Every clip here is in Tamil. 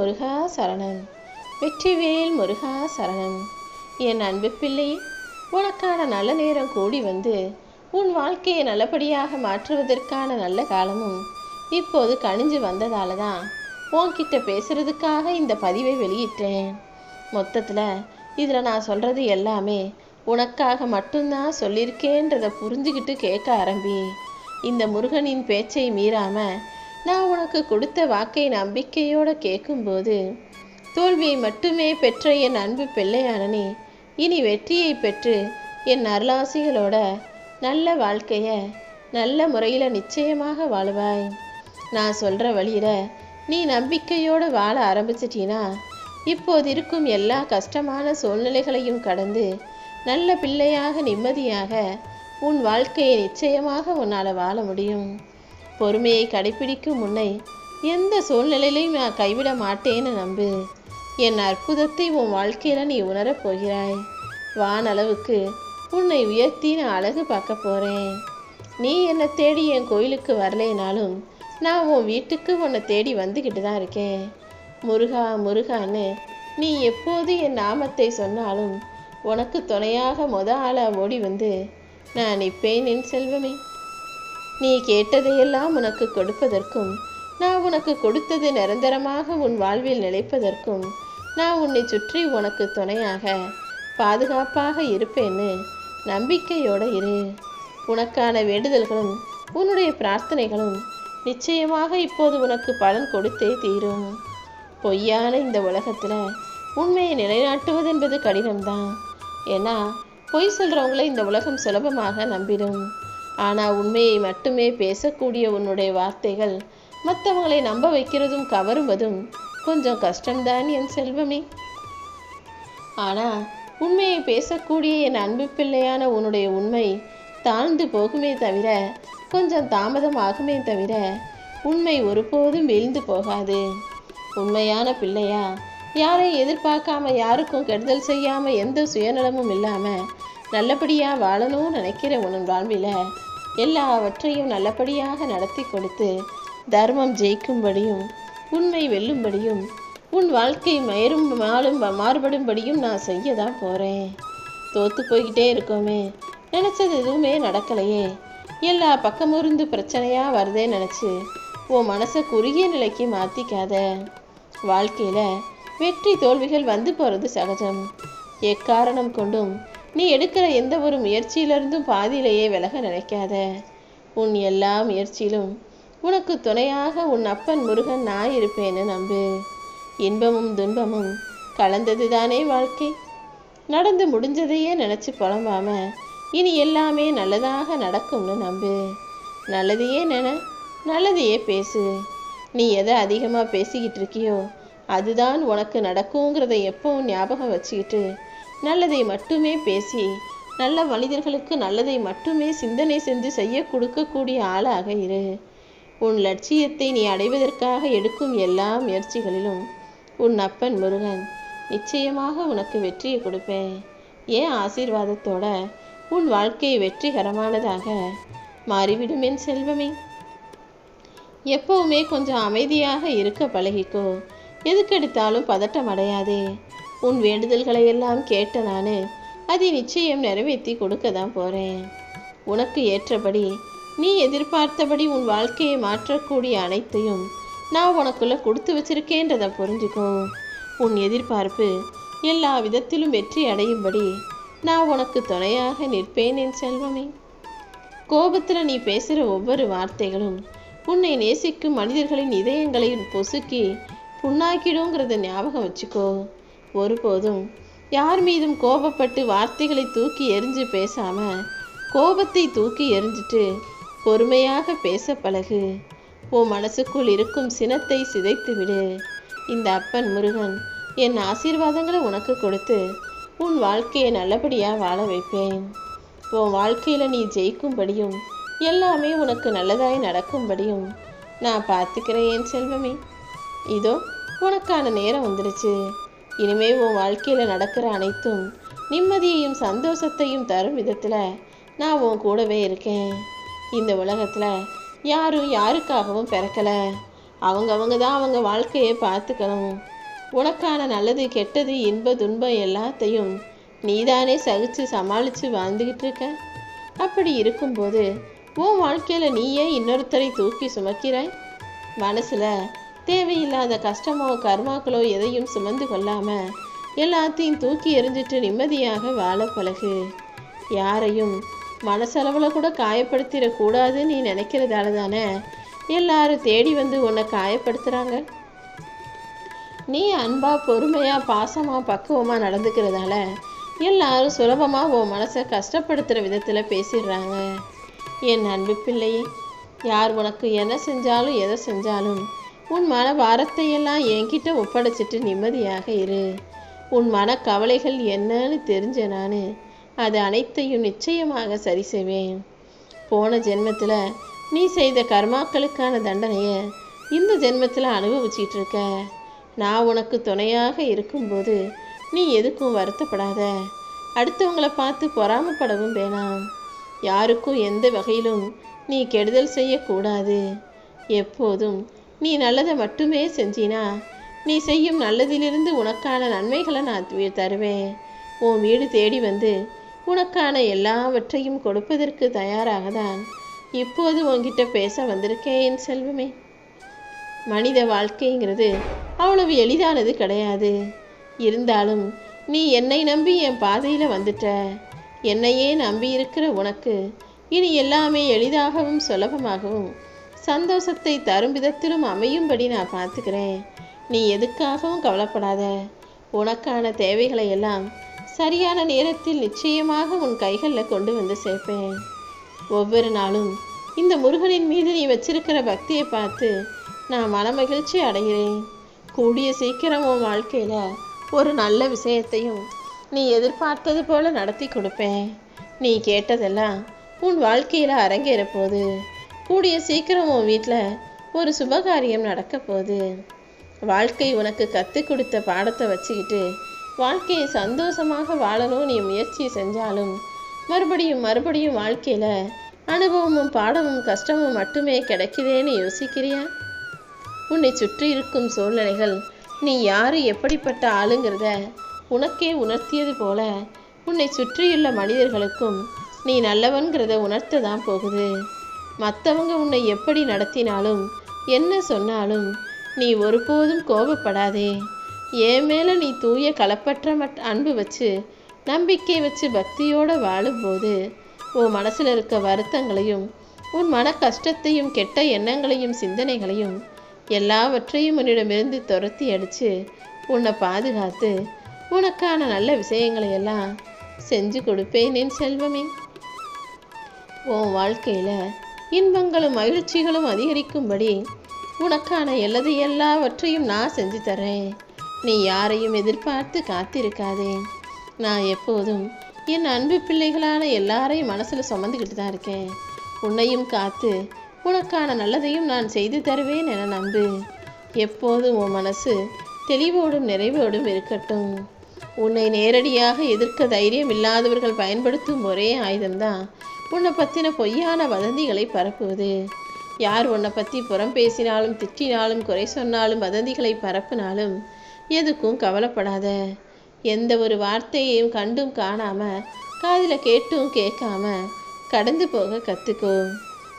முருகா சரணம். வெற்றிவேல் முருகா சரணம். என் அன்பு பிள்ளை உனக்கான நல்ல நேரம் கூடி வந்து உன் வாழ்க்கையை நல்லபடியாக மாற்றுவதற்கான நல்ல காலமும் இப்போது கணிஞ்சு வந்ததால தான் உன்கிட்ட பேசுறதுக்காக இந்த பதிவை வெளியிட்டேன். மொத்தத்தில் இதில் நான் சொல்கிறது எல்லாமே உனக்காக மட்டும்தான் சொல்லியிருக்கேன்றதை புரிஞ்சுக்கிட்டு கேட்க ஆரம்பி. இந்த முருகனின் பேச்சை மீறாமல் நான் உனக்கு கொடுத்த வாக்கை நம்பிக்கையோட கேட்கும்போது தோல்வியை மட்டுமே பெற்ற என் அன்பு பிள்ளையானனே இனி வெற்றியை பெற்று என் அருளாசிகளோட நல்ல வாழ்க்கைய நல்ல முறையில் நிச்சயமாக வாழ்வாய். நான் சொல்கிற வழியில் நீ நம்பிக்கையோடு வாழ ஆரம்பிச்சிட்டீனா இப்போது இருக்கும் எல்லா கஷ்டமான சூழ்நிலைகளையும் கடந்து நல்ல பிள்ளையாக நிம்மதியாக உன் வாழ்க்கையை நிச்சயமாக உன்னால் வாழ முடியும். பொறுமையை கடைபிடிக்கும் முன்னை எந்த சூழ்நிலையிலையும் நான் கைவிட மாட்டேன்னு நம்பு. என் அற்புதத்தை உன் வாழ்க்கையில் நீ உணரப் போகிறாய். வானளவுக்கு உன்னை உயர்த்தி நான் அழகு பார்க்க போகிறேன் நீ என்னை தேடி என் கோயிலுக்கு வரலைனாலும் நான் உன் வீட்டுக்கு உன்னை தேடி வந்துக்கிட்டு தான் இருக்கேன். முருகா முருகான்னு நீ எப்போது என் நாமத்தை சொன்னாலும் உனக்கு துணையாக மொத ஆளாக ஓடி வந்து நான் நிற்பேன் என் செல்வமே. நீ கேட்டதையெல்லாம் உனக்கு கொடுப்பதற்கும் நான் உனக்கு கொடுத்தது நிரந்தரமாக உன் வாழ்வில் நிலைப்பதற்கும் நான் உன்னை சுற்றி உனக்கு துணையாக பாதுகாப்பாக இருப்பேன்னு நம்பிக்கையோடு இரு. உனக்கான வேண்டுதல்களும் உன்னுடைய பிரார்த்தனைகளும் நிச்சயமாக இப்போது உனக்கு பலன் கொடுத்தே தீரும். பொய்யான இந்த உலகத்தில் உண்மையை நிலைநாட்டுவது என்பது கடினம்தான். ஏன்னா பொய் சொல்கிறவங்களை இந்த உலகம் சுலபமாக நம்பிடும். ஆனால் உண்மையை மட்டுமே பேசக்கூடிய உன்னுடைய வார்த்தைகள் மற்றவங்களை நம்ப வைக்கிறதும் கவருவதும் கொஞ்சம் கஷ்டம்தான் என் செல்வமே. ஆனால் உண்மையை பேசக்கூடிய என் அன்பு பிள்ளையான உன்னுடைய உண்மை தாழ்ந்து போகுமே தவிர கொஞ்சம் தாமதம் ஆகுமே தவிர உண்மை ஒருபோதும் வீழ்ந்து போகாது. உண்மையான பிள்ளையா யாரையும் எதிர்பார்க்காம யாருக்கும் கெடுதல் செய்யாமல் எந்த சுயநலமும் இல்லாமல் நல்லபடியாக வாழணும்னு நினைக்கிற உன் வாழ்வில் எல்லாவற்றையும் நல்லபடியாக நடத்தி கொடுத்து தர்மம் ஜெயிக்கும்படியும் உண்மை வெல்லும்படியும் உன் வாழ்க்கை மயரும் மாலும் மாறுபடும்படியும் நான் செய்ய தான் போகிறேன் தோத்து போய்கிட்டே இருக்கோமே. நினச்சது எதுவுமே நடக்கலையே. எல்லா பக்கமிருந்து பிரச்சனையாக வருதே நினச்சி உன் மனசை குறுகிய நிலைக்கு மாற்றிக்காத வாழ்க்கையில் வெற்றி தோல்விகள் வந்து போகிறது சகஜம். எக்காரணம் கொண்டும் நீ எடுக்கிற எந்த ஒரு முயற்சியிலிருந்தும் பாதியிலேயே விலக நினைக்காத. உன் எல்லா முயற்சியிலும் உனக்கு துணையாக உன் அப்பன் முருகன் நான் இருப்பேன்னு நம்பு. இன்பமும் துன்பமும் கலந்தது தானே வாழ்க்கை. நடந்து முடிஞ்சதையே நினச்சி புலம்பாம இனி எல்லாமே நல்லதாக நடக்கும்னு நம்பு. நல்லதையே நின நல்லதையே பேசு. நீ எதை அதிகமாக பேசிக்கிட்டு இருக்கியோ அதுதான் உனக்கு நடக்குங்கிறத எப்பவும் ஞாபகம் வச்சுக்கிட்டு நல்லதை மட்டுமே பேசி நல்ல மனிதர்களுக்கு நல்லதை மட்டுமே சிந்தனை செஞ்சு செய்ய கொடுக்கக்கூடிய ஆளாக இரு. உன் லட்சியத்தை நீ அடைவதற்காக எடுக்கும் எல்லா முயற்சிகளிலும் உன் அப்பன் முருகன் நிச்சயமாக உனக்கு வெற்றியை கொடுப்பேன். ஏன் ஆசீர்வாதத்தோட உன் வாழ்க்கை வெற்றிகரமானதாக மாறிவிடும் என் செல்வமே? எப்பவுமே கொஞ்சம் அமைதியாக இருக்க பழகிக்கோ. எதுக்கெடுத்தாலும் பதட்டம் அடையாதே. உன் வேண்டுதல்களை எல்லாம் கேட்ட நான் அதை நிச்சயம் நிறைவேற்றி கொடுக்க தான் போகிறேன் உனக்கு ஏற்றபடி நீ எதிர்பார்த்தபடி உன் வாழ்க்கையை மாற்றக்கூடிய அனைத்தையும் நான் உனக்குள்ளே கொடுத்து வச்சிருக்கேன்றதை புரிஞ்சுக்கோ. உன் எதிர்பார்ப்பு எல்லா விதத்திலும் வெற்றி அடையும்படி நான் உனக்கு துணையாக நிற்பேன் என் செல்வமே. கோபத்தில் நீ பேசுகிற ஒவ்வொரு வார்த்தைகளும் உன்னை நேசிக்கும் மனிதர்களின் இதயங்களை பொசுக்கி புண்ணாக்கிடுங்கிறத ஞாபகம் வச்சுக்கோ. ஒருபோதும் யார் மீதும் கோபப்பட்டு வார்த்தைகளை தூக்கி எரிஞ்சு பேசாம கோபத்தை தூக்கி எரிஞ்சிட்டு பொறுமையாக பேச பழகு. உன் மனசுக்குள் இருக்கும் சினத்தை சிதைத்து விடு. இந்த அப்பன் முருகன் என் ஆசீர்வாதங்களை உனக்கு கொடுத்து உன் வாழ்க்கையை நல்லபடியாக வாழ வைப்பேன். உன் வாழ்க்கையில் நீ ஜெயிக்கும்படியும் எல்லாமே உனக்கு நல்லதாய் நடக்கும்படியும் நான் பார்த்துக்கிறேன் என் செல்வமே. இதோ உனக்கான நேரம் வந்துடுச்சு இனிமே உன் வாழ்க்கையில் நடக்கிற அனைத்தும் நிம்மதியையும் சந்தோஷத்தையும் தரும் விதத்தில் நான் உன் கூடவே இருக்கேன். இந்த உலகத்தில் யாரும் யாருக்காகவும் பிறக்கலை. அவங்கவங்க தான் அவங்க வாழ்க்கையை பார்த்துக்கணும். உனக்கான நல்லது கெட்டது இன்ப துன்பம் எல்லாத்தையும் நீதானே சகிச்சு சமாளித்து வாழ்ந்துக்கிட்டு இருக்க. அப்படி இருக்கும்போது உன் வாழ்க்கையில் நீ ஏன் இன்னொருத்தரை தூக்கி சுமக்கிறாய். மனசில் தேவையில்லாத கஷ்டமோ கர்மாக்களோ எதையும் சுமந்து கொள்ளாம எல்லாத்தையும் தூக்கி எறிஞ்சிட்டு நிம்மதியாக வாழ பழகு. யாரையும் மனசளவில் கூட காயப்படுத்திடக்கூடாதுன்னு நீ நினைக்கிறதால தானே எல்லாரும் தேடி வந்து உன்னை காயப்படுத்துகிறாங்க நீ அன்பா பொறுமையா பாசமா பக்குவமா நடந்துக்கிறதால எல்லாரும் சுலபமா உன் மனசை கஷ்டப்படுத்துகிற விதத்தில் பேசிடுறாங்க. என் அன்பு பிள்ளையே யார் உனக்கு என்ன செஞ்சாலும் எதை செஞ்சாலும் உன் மன வாரத்தையெல்லாம் என்கிட்ட ஒப்படைச்சிட்டு நிம்மதியாக இரு. உன் மன கவலைகள் என்னன்னு தெரிஞ்ச நான் அது அனைத்தையும் நிச்சயமாக சரி செய்வேன். போன ஜென்மத்தில் நீ செய்த கர்மாக்களுக்கான தண்டனையை இந்த ஜென்மத்தில் அனுபவிச்சிட்டு இருக்க. நான் உனக்கு துணையாக இருக்கும்போது நீ எதுக்கும் வருத்தப்படாத. அடுத்தவங்களை பார்த்து பொறாமப்படவும் வேணாம். யாருக்கும் எந்த வகையிலும் நீ கெடுதல் செய்யக்கூடாது. எப்போதும் நீ நல்லதை மட்டுமே செஞ்சினா நீ செய்யும் நல்லதிலிருந்து உனக்கான நன்மைகளை நான் தருவேன். உன் வீடு தேடி வந்து உனக்கான எல்லாவற்றையும் கொடுப்பதற்கு தயாராக தான் இப்போது உன்கிட்ட பேச வந்திருக்கேன் என் செல்வமே. மனித வாழ்க்கைங்கிறது அவ்வளவு எளிதானது கிடையாது. இருந்தாலும் நீ என்னை நம்பி என் பாதையில் வந்துட்ட. என்னையே நம்பி இருக்கிற உனக்கு இனி எல்லாமே எளிதாகவும் சுலபமாகவும் சந்தோஷத்தை தரும் விதத்திலும் அமையும்படி நான் பார்த்துக்கிறேன். நீ எதுக்காகவும் கவலைப்படாத. உனக்கான தேவைகளை எல்லாம் சரியான நேரத்தில் நிச்சயமாக உன் கைகளில் கொண்டு வந்து சேர்ப்பேன். ஒவ்வொரு நாளும் இந்த முருகனின் மீது நீ வச்சிருக்கிற பக்தியை பார்த்து நான் மனமகிழ்ச்சி அடைகிறேன். கூடிய சீக்கிரம் உன் வாழ்க்கையில் ஒரு நல்ல விஷயத்தையும் நீ எதிர்பார்த்தது போல நடத்தி கொடுப்பேன். நீ கேட்டதெல்லாம் உன் வாழ்க்கையில் அரங்கேறப்போகுது கூடிய சீக்கிரம் உன் வீட்டில் ஒரு சுபகாரியம் நடக்க போகுது. வாழ்க்கை உனக்கு கற்றுக் கொடுத்த பாடத்தை வச்சுக்கிட்டு வாழ்க்கையை சந்தோஷமாக வாழணும் நீ முயற்சி செஞ்சாலும் மறுபடியும் மறுபடியும் வாழ்க்கையில் அனுபவமும் பாடமும் கஷ்டமும் மட்டுமே கிடைக்குதேன்னு யோசிக்கிறியா? உன்னை சுற்றி இருக்கும் சூழ்நிலைகள் நீ யார் எப்படிப்பட்ட ஆளுங்கிறத உனக்கே உணர்த்தியது போல உன்னை சுற்றியுள்ள மனிதர்களுக்கும் நீ நல்லவன்கிறத உணர்த்த தான் போகுது. மற்றவங்க உன்னை எப்படி நடத்தினாலும் என்ன சொன்னாலும் நீ ஒருபோதும் கோபப்படாதே. என் மேலே நீ தூய களப்பற்ற மட் அன்பு வச்சு நம்பிக்கை வச்சு பக்தியோடு வாழும்போது உன் மனசில் இருக்க வருத்தங்களையும் உன் மன கஷ்டத்தையும் கெட்ட எண்ணங்களையும் சிந்தனைகளையும் எல்லாவற்றையும் உன்னிடமிருந்து துரத்தி அடித்து உன்னை பாதுகாத்து உனக்கான நல்ல விஷயங்களை எல்லாம் செஞ்சு கொடுப்பேன் என் செல்வமே. உன் வாழ்க்கையில் இன்பங்களும் மகிழ்ச்சிகளும் அதிகரிக்கும்படி உனக்கான எல்லது எல்லாவற்றையும் நான் செஞ்சு தரேன் நீ யாரையும் எதிர்பார்த்து காத்திருக்காதே. நான் எப்போதும் என் அன்பு பிள்ளைகளான எல்லாரையும் மனசில் சுமந்துக்கிட்டு தான் இருக்கேன். உன்னையும் காத்து உனக்கான நல்லதையும் நான் செய்து தருவேன் என நம்பு. எப்போதும் உன் மனசு தெளிவோடும் நிறைவோடும் இருக்கட்டும். உன்னை நேரடியாக எதிர்க்க தைரியம் இல்லாதவர்கள் பயன்படுத்தும் ஒரே ஆயுதம்தான் உன்னை பற்றின பொய்யான வதந்திகளை பரப்புவது. யார் உன்னை பற்றி புறம் பேசினாலும் திட்டினாலும் குறை சொன்னாலும் வதந்திகளை பரப்பினாலும் எதுக்கும் கவலைப்படாத. எந்த ஒரு வார்த்தையையும் கண்டும் காணாமல் காதில் கேட்டும் கேட்காம கடந்து போக கற்றுக்கோ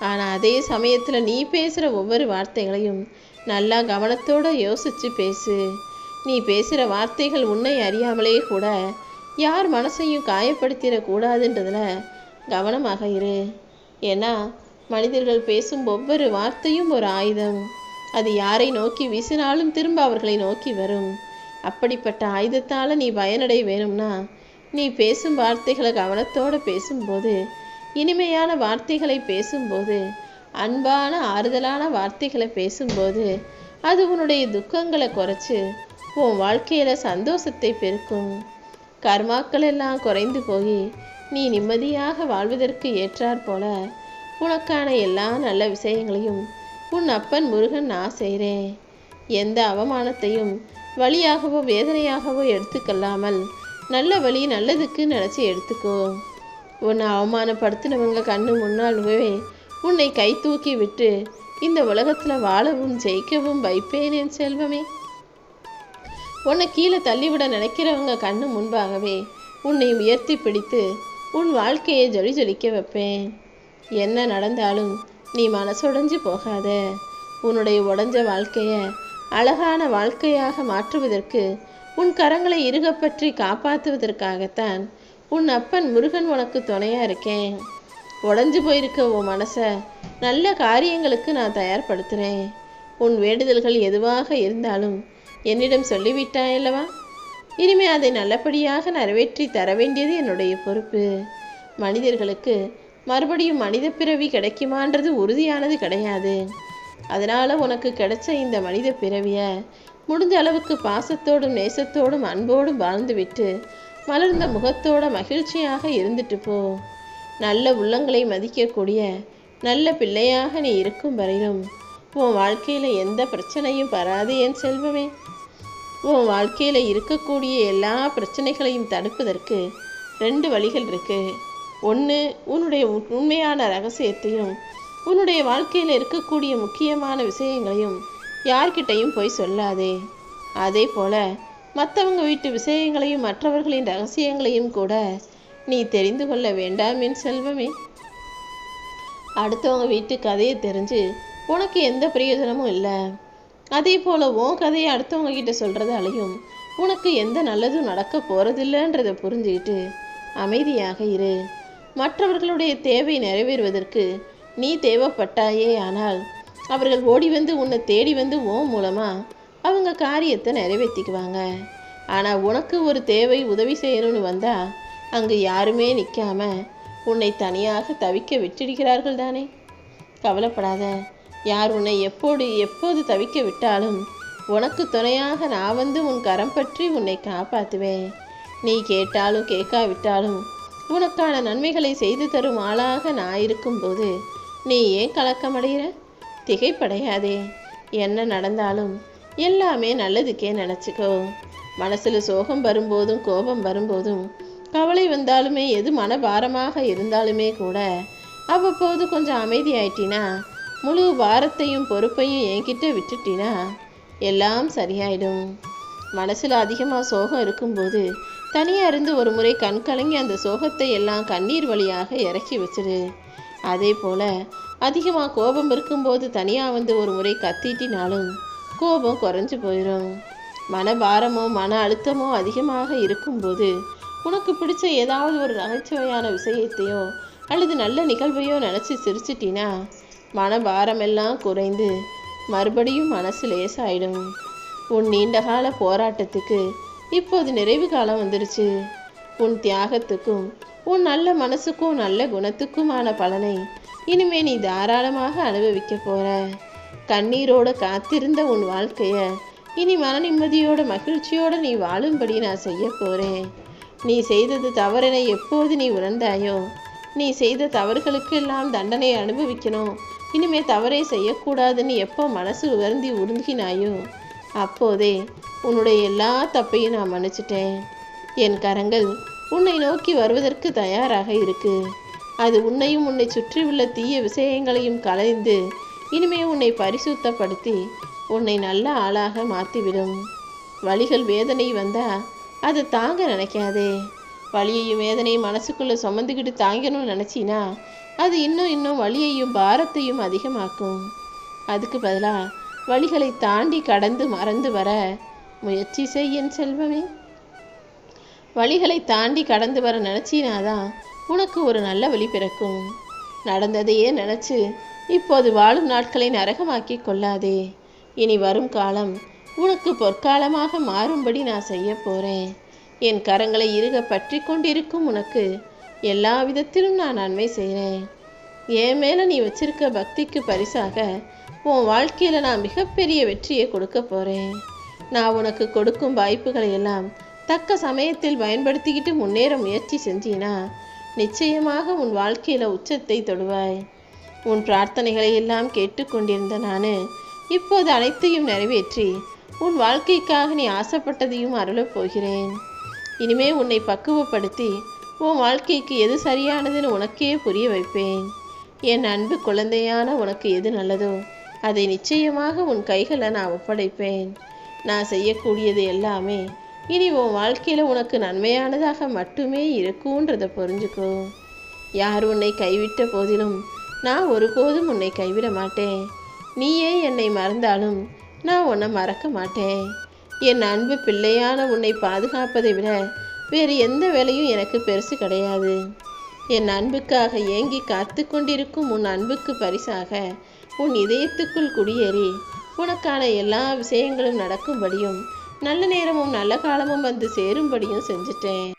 ஆனால் அதே சமயத்தில் நீ பேசுகிற ஒவ்வொரு வார்த்தைகளையும் நல்லா கவனத்தோடு யோசித்து பேசு. நீ பேசுகிற வார்த்தைகள் உன்னை அறியாமலே கூட யார் மனசையும் காயப்படுத்திடக்கூடாதுன்றதில் கவனமாக இரு. ஏன்னா மனிதர்கள் பேசும் ஒவ்வொரு வார்த்தையும் ஒரு ஆயுதம். அது யாரை நோக்கி வீசினாலும் திரும்ப அவர்களை நோக்கி வரும். அப்படிப்பட்ட ஆயுதத்தால் நீ பயனடைய வேணும்னா நீ பேசும் வார்த்தைகளை கவனத்தோடு பேசும்போது இனிமையான வார்த்தைகளை பேசும்போது அன்பான ஆறுதலான வார்த்தைகளை பேசும்போது அது உன்னுடைய துக்கங்களை குறைச்சி உன் வாழ்க்கையில் சந்தோஷத்தை பெருக்கும். கர்மாக்கள் எல்லாம் குறைந்து போய் நீ நிம்மதியாக வாழ்வதற்கு ஏற்றாற் போல உனக்கான எல்லா நல்ல விஷயங்களையும் உன் அப்பன் முருகன் நான் செய்கிறேன் எந்த அவமானத்தையும் வழியாகவோ வேதனையாகவோ எடுத்துக்கொள்ளாமல் நல்ல வழி நல்லதுக்கு நினச்சி எடுத்துக்கோ. உன்னை அவமானப்படுத்தினவங்க கண்ணு முன்னாலுமே உன்னை கை தூக்கி விட்டு இந்த உலகத்தில் வாழவும் ஜெயிக்கவும் வைப்பேன் என் செல்வமே. உன்னை கீழே தள்ளிவிட நினைக்கிறவங்க கண்ணு முன்பாகவே உன்னை உயர்த்தி பிடித்து உன் வாழ்க்கையை ஜொலி ஜொலிக்க வைப்பேன். என்ன நடந்தாலும் நீ மனசுடைஞ்சு போகாத. உன்னுடைய உடஞ்ச வாழ்க்கையை அழகான வாழ்க்கையாக மாற்றுவதற்கு உன் கரங்களை இறுகப்பற்றி காப்பாற்றுவதற்காகத்தான் உன் அப்பன் முருகன் உனக்கு துணையாக இருக்கேன். உடஞ்சு போயிருக்க உன் மனசை நல்ல காரியங்களுக்கு நான் தயார்படுத்துகிறேன் உன் வேண்டுதல்கள் எதுவாக இருந்தாலும் என்னிடம் சொல்லிவிட்டாயல்லவா? இனிமே அதை நல்லபடியாக நிறைவேற்றி தர வேண்டியது என்னுடைய பொறுப்பு. மனிதர்களுக்கு மறுபடியும் மனித பிறவி கிடைக்குமான்றது உறுதியானது கிடையாது. அதனால் உனக்கு கிடைச்ச இந்த மனித பிறவியை முடிஞ்ச அளவுக்கு பாசத்தோடும் நேசத்தோடும் அன்போடும் வாழ்ந்துவிட்டு மலர்ந்த முகத்தோட மகிழ்ச்சியாக இருந்துட்டு போ. நல்ல உள்ளங்களை மதிக்கக்கூடிய நல்ல பிள்ளையாக நீ இருக்கும் வரையிலும் உன் வாழ்க்கையில் எந்த பிரச்சனையும் வராது என் செல்வமே. உன் வாழ்க்கையில் இருக்கக்கூடிய எல்லா பிரச்சனைகளையும் தடுப்பதற்கு ரெண்டு வழிகள் இருக்கு. ஒன்று உன்னுடைய உண்மையான ரகசியத்தையும் உன்னுடைய வாழ்க்கையில் இருக்கக்கூடிய முக்கியமான விஷயங்களையும் யார்கிட்டையும் போய் சொல்லாதே. அதே போல மற்றவங்க வீட்டு விஷயங்களையும் மற்றவர்களின் ரகசியங்களையும் கூட நீ தெரிந்து கொள்ள வேண்டாம் என் செல்வமே. அடுத்தவங்க வீட்டு கதையை தெரிஞ்சு உனக்கு எந்த பிரயோஜனமும் இல்லை. அதே போலவும் உன் கதையை அடுத்தவங்க கிட்ட சொல்றதாலையும் உனக்கு எந்த நல்லதும் நடக்க போகிறதில்லன்றதை புரிஞ்சுக்கிட்டு அமைதியாக இரு. மற்றவர்களுடைய தேவை நிறைவேறுவதற்கு நீ தேவைப்பட்டாயே ஆனால் அவர்கள் ஓடி வந்து உன்னை தேடி வந்து உன் மூலமாக அவங்க காரியத்தை நிறைவேற்றிக்குவாங்க ஆனால் உனக்கு ஒரு தேவை உதவி செய்யணும்னு வந்தா அங்கு யாருமே நிற்காம உன்னை தனியாக தவிக்க விட்டுடுகிறார்கள் தானே? கவலைப்படாத. யார் உன்னை எப்போது எப்போது தவிக்க விட்டாலும் உனக்கு துணையாக நான் வந்து உன் கரம் பற்றி உன்னை காப்பாற்றுவேன். நீ கேட்டாலும் கேட்காவிட்டாலும் உனக்கான நன்மைகளை செய்து தரும் ஆளாக நான் இருக்கும்போது நீ ஏன் கலக்கமடைகிற? திகைப்படையாதே. என்ன நடந்தாலும் எல்லாமே நல்லதுக்கே நினச்சிக்கோ. மனசில் சோகம் வரும்போதும் கோபம் வரும்போதும் கவலை வந்தாலுமே எது மனபாரமாக இருந்தாலுமே கூட அவ்வப்போது கொஞ்சம் அமைதியாயிட்டினா முழு வாரத்தையும் பொறுப்பையும் என்கிட்ட விட்டுட்டினா எல்லாம் சரியாயிடும். மனசில் அதிகமாக சோகம் இருக்கும்போது தனியாக இருந்து ஒரு முறை கண் கலங்கி அந்த சோகத்தை எல்லாம் கண்ணீர் வழியாக இறக்கி வச்சிரு. அதே போல் அதிகமாக கோபம் இருக்கும்போது தனியாக வந்து ஒரு முறை கத்திட்டினாலும் கோபம் குறைஞ்சி போயிடும் மனபாரமோ மன அழுத்தமோ அதிகமாக இருக்கும்போது உனக்கு பிடிச்ச ஏதாவது ஒரு நகைச்சுவையான விஷயத்தையோ அல்லது நல்ல நிகழ்வையோ நினச்சி சிரிச்சிட்டினா மனபாரமெல்லாம் குறைந்து மறுபடியும் மனசு லேசாயிடும். உன் நீண்டகால போராட்டத்துக்கு இப்போது நிறைவு காலம் வந்துருச்சு. உன் தியாகத்துக்கும் உன் நல்ல மனசுக்கும் நல்ல குணத்துக்குமான பலனை இனிமே நீ தாராளமாக அனுபவிக்க போற. கண்ணீரோட காத்திருந்த உன் வாழ்க்கைய இனி மன நிம்மதியோட மகிழ்ச்சியோட நீ வாழும்படி நான் செய்ய போறேன். நீ செய்தது தவறென எப்போது நீ உணர்ந்தாயோ நீ செய்த தவறுகளுக்கு எல்லாம் தண்டனை அனுபவிக்கணும். இனிமே தவறே செய்யக்கூடாதுன்னு எப்போ மனசு உயர்ந்தி உருகினாயோ அப்போதே உன்னுடைய எல்லா தப்பையும் நான் மன்னிச்சிட்டேன். என் கரங்கள் உன்னை நோக்கி வருவதற்கு தயாராக இருக்கு. அது உன்னையும் உன்னை சுற்றியுள்ள தீய விஷயங்களையும் கலைந்து இனிமே உன்னை பரிசுத்தப்படுத்தி உன்னை நல்ல ஆளாக மாற்றிவிடும். வழிகள் வேதனை வந்தால் அதை தாங்க நினைக்காதே. வழியையும் வேதனையும் மனசுக்குள்ளே சுமந்துக்கிட்டு தாங்கணும்னு நினச்சினா அது இன்னும் இன்னும் வலியையும் பாரத்தையும் அதிகமாக்கும். அதுக்கு பதிலாக வழிகளை தாண்டி கடந்து மறந்து வர முயற்சி செய் என் செல்வமே. வழிகளை தாண்டி கடந்து வர நினச்சினாதான் உனக்கு ஒரு நல்ல வழி பிறக்கும். நடந்ததையே நினச்சி இப்போது வாழும் நாட்களை நரகமாக்கி கொள்ளாதே. இனி வரும் காலம் உனக்கு பொற்காலமாக மாறும்படி நான் செய்ய போறேன். என் கரங்களை இறுக பற்றி கொண்டிருக்கும் உனக்கு எல்லா விதத்திலும் நான் நன்மை செய்கிறேன். என் மேலே நீ வச்சிருக்க பக்திக்கு பரிசாக உன் வாழ்க்கையில் நான் மிகப்பெரிய வெற்றியை கொடுக்க போகிறேன் நான் உனக்கு கொடுக்கும் வாய்ப்புகளை எல்லாம் தக்க சமயத்தில் பயன்படுத்திக்கிட்டு முன்னேற முயற்சி செஞ்சினா நிச்சயமாக உன் வாழ்க்கையில் உச்சத்தை தொடுவாய். உன் பிரார்த்தனைகளை எல்லாம் கேட்டுக்கொண்டிருந்த நான் இப்போது அனைத்தையும் நிறைவேற்றி உன் வாழ்க்கைக்காக நீ ஆசைப்பட்டதையும் அருளப் போகிறேன். இனிமே உன்னை பக்குவப்படுத்தி உன் வாழ்க்கைக்கு எது சரியானதுன்னு உனக்கே புரிய வைப்பேன். என் அன்பு குழந்தையான உனக்கு எது நல்லதோ அதை நிச்சயமாக உன் கைகளை நான் ஒப்படைப்பேன். நான் செய்யக்கூடியது எல்லாமே இனி உன் வாழ்க்கையில் உனக்கு நன்மையானதாக மட்டுமே இருக்குன்றதை புரிஞ்சுக்கோ. யார் உன்னை கைவிட்ட போதிலும் நான் ஒருபோதும் உன்னை கைவிட மாட்டேன். நீயே என்னை மறந்தாலும் நான் உன்னை மறக்க மாட்டேன். என் அன்பு பிள்ளையான உன்னை பாதுகாப்பதை விட வேறு எந்த வேலையும் எனக்கு பெருசு கிடையாது. என் அன்புக்காக ஏங்கி காத்து கொண்டிருக்கும் உன் அன்புக்கு பரிசாக உன் இதயத்துக்குள் குடியேறி உனக்கான எல்லா விஷயங்களும் நடக்கும்படியும் நல்ல நேரமும் நல்ல காலமும் வந்து சேரும்படியும் செஞ்சுட்டேன்.